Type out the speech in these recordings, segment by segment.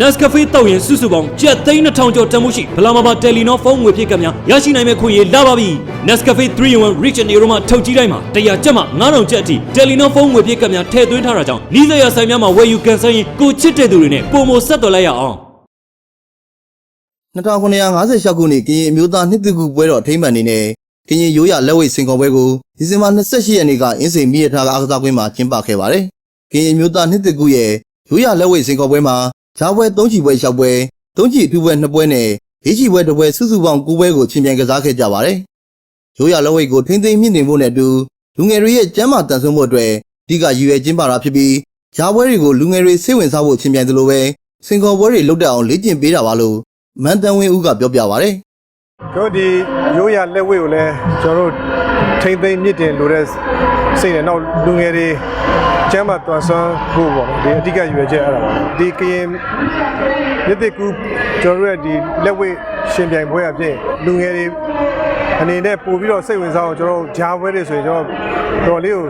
Nescafe တောက်ရင်စုစုပေါင်းကျပ်သိန်း2000ကျော်တန်မှုရှိဗလာမာပါတယ်လီနောဖုန်းငွေဖြစ်ကများရရှိနိုင်မဲ့ခွင့်ရလာပါပြီ Nescafe 3-in-1 Rich and Aroma ထုတ်ကြီးတိုင်းမှာ100ကျပ်မှ9000ကျပ်အထိတယ်လီနောဖုန်းငွေဖြစ်ကများထည့်သွင်းထားတာကြောင့်နီးစပ်ရာဆိုင်များမှာဝယ်ယူကန်ဆယ်ရင်ကိုချစ်တဲ့သူတွေနဲ့ပုံမဆက်တော်လိုက်ရအောင်2956ခုနှစ်ကရင်အမျိုးသားနှစ်တကူပွဲတော်အထိမ်းအမှန်အနေနဲ့ကရင်ရိုးရလက်ဝိတ်စင်ခေါ်ပွဲကိုဒီဇင်ဘာ28ရက်နေ့ကအင်းစိန်မိရထားကအားကစားကွင်းမှာကျင်းပခဲ့ပါတယ်။ကရင်အမျိုးသားနှစ်တကူရဲ့ရိုးရလက်ဝိတ်စင်ခေါ်ပွဲမှာ ဂျားပွဲ၃ချီပွဲ၆ပွဲ၃ချီအထူးပွဲ၂ပွဲနဲ့၄ချီပွဲတစ်ပွဲစုစုပေါင်း၉ပွဲကိုချင်းပြိုင်ကစားခဲ့ကြပါတယ်။ရိုးရလက်ဝိတ်ကိုထိမ့်သိမ်းမြင့်တင်ဖို့နဲ့အတူလူငယ်တွေရဲ့ကျန်းမာတန်ဆွမ်းမှုအတွက်အဓိကရည်ရွယ်ကျင်းပတာဖြစ်ပြီးဂျားပွဲတွေကိုလူငယ်တွေစိတ်ဝင်စားဖို့ချင်းပြိုင်သလိုပဲစင်ခေါ်ပွဲတွေလုပ်တတ်အောင်လေ့ကျင့်ပေးတာပါလို့မန်တန်ဝင်းဦးကပြောပြပါဗျ။ကျွန်တော်ဒီရိုးရလက်ဝဲကိုလည်းကျွန်တော်တို့ ထိမ့်သိမ့်မြင့်တင်လို့တဲ့စိတ်နဲ့နောက်လူငယ်တွေကျမ်းမာတွန်ဆန်းဖို့ပေါ့နော်ဒီအဓိကရွယ်ချက်အဲ့ဒါပါဒီကရင်မြစ်တစ်ကူကျွန်တော်တို့ရဲ့ဒီလက်ဝဲရှင်ပြိုင်ပွဲအဖြစ်လူငယ်တွေ အနေနဲ့ပို့ပြီးတော့စိတ်ဝင်စားအောင်ကျွန်တော်တို့ဂျားပွဲတွေဆိုရင်ကျွန်တော်တော်လေးကို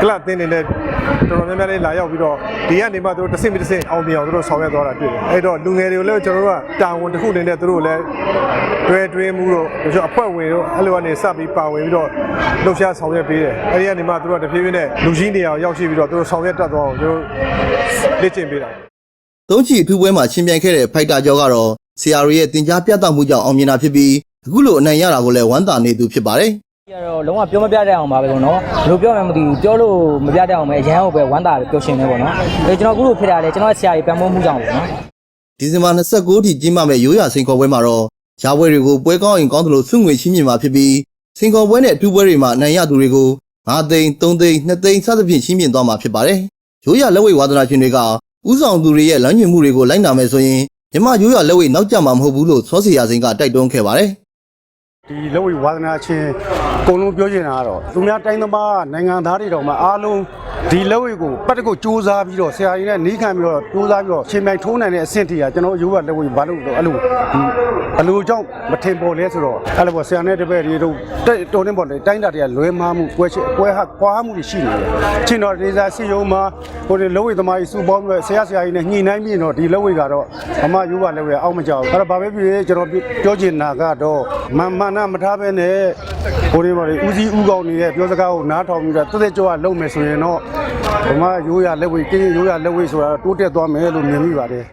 ကလပ်တင်းနေတဲ့တော်တော်များများလေးလာရောက်ပြီးတော့ဒီကနေမှသူတို့တစ်ဆင့်ပြီးတစ်ဆင့်အောင်မြင်အောင်သူတို့ဆောင်ရွက်သွားတာတွေ့တယ်အဲ့တော့လူငယ်တွေကိုလည်းကျွန်တော်တို့ကတာဝန်တစ်ခုအနေနဲ့သူတို့လည်းတွဲတွဲမှုတို့တချို့အဖွဲ့ဝင်တို့အဲ့လိုကနေစပြီးပါဝင်ပြီးတော့လှုပ်ရှားဆောင်ရွက်ပေးတယ်အဲ့ဒီကနေမှသူတို့ကတဖြည်းဖြည်းနဲ့လူကြီးနေအောင်ရောက်ရှိပြီးတော့သူတို့ဆောင်ရွက်တတ်သွားအောင်ကျွန်တော်လေ့ကျင့်ပေးတာသုံးချီအထူးပွဲမှာရှင်ပြိုင်ခဲ့တဲ့ဖိုက်တာကျော်ကတော့ဆရာရီရဲ့တင် जा ပြသမှုကြောင့်အောင်မြင်တာဖြစ်ပြီး အခုလိုအနိုင်ရတာကိုလည်းဝမ်းသာနေသူဖြစ်ပါတယ်ဒီကတော့လုံးဝပြောမပြတတ်အောင်ပါပဲပေါ့နော်ဘယ်လိုပြောမှမသိဘူးပြောလို့မပြတတ်အောင်ပဲအရန်ကိုပဲဝမ်းသာပျော်ရွှင်နေပေါ့နော်အဲကျွန်တော်အခုလိုဖြစ်တာလေကျွန်တော်ဆရာကြီးပံ့ပိုးမှုကြောင့်ပေါ့နော်။ဒီဇင်ဘာ29ထိကျင်းပမယ့်ရိုးရာစင်ခေါ်ပွဲမှာတော့ဂျားပွဲတွေကိုပွဲကောင်းရင်ကောင်းသလိုဆုငွေချင်းမြင်မှာဖြစ်ပြီးစင်ခေါ်ပွဲနဲ့အထူးပွဲတွေမှာအနိုင်ရသူတွေကို9သိန်း3သိန်း2သိန်းစသဖြင့်ချင်းမြင်သွားမှာဖြစ်ပါတယ်။ရိုးရာလက်ဝိတ်ဝါသနာရှင်တွေကဥဆောင်သူတွေရဲ့လမ်းညွှန်မှုတွေကိုလိုက်နာမယ်ဆိုရင်မြမရိုးရာလက်ဝိတ်နောက်ကျမှာမဟုတ်ဘူးလို့စောစီယာစိန်ကတိုက်တွန်းခဲ့ပါတယ်။ ဒီလက်ဝိဝါသနာချင်းအကုန်လုံးပြောချင်တာကတော့သူများတိုင်းသမားနိုင်ငံသားတွေတောင်မှအားလုံး ဒီလက်ဝိကိုပတ်တကုတ်စူးစမ်းပြီးတော့ဆရာကြီးနဲ့နီးခံပြီးတော့စူးစမ်းပြီးတော့ရှင်မြိုင်ထိုးနိုင်တဲ့အဆင့်ထိကကျွန်တော်ရိုးရလက်ဝိဘာလို့တော့အဲ့လိုဒီဘလို့ကြောင့်မထင်ပေါ်လဲဆိုတော့အဲ့လိုပေါ့ဆရာနဲ့တပည့်တွေတို့တက်တော်နေပေါ့လေတိုင်းတာတွေကလွဲမှားမှုကွဲချကွဲဟာကွာမှုတွေရှိနေတယ်ချင်းတော်ဒေသစီယုံမှာဟိုဒီလက်ဝိသမားကြီးစုပေါင်းပြီးတော့ဆရာဆရာကြီးနဲ့ညှိနှိုင်းပြီးတော့ဒီလက်ဝိကတော့အမရိုးရလက်ဝိအောက်မကြောက်ဘူးအဲ့တော့ဘာပဲဖြစ်ဖြစ်ကျွန်တော်ပြောချင်တာကတော့မန်မနာမထားဘဲနဲ့ ဟိုဒီမှာဦးစီးဦးကောင်းနေတဲ့ပြောစကားကိုနားထောင်ပြီးတော့တက်တက်ကြွလုပ်မယ်ဆိုရင်တော့ဘမရိုးရလက်ဝိကင်းရိုးရလက်ဝိဆိုတာတိုးတက်သွားမယ်လို့မြင်မိပါတယ်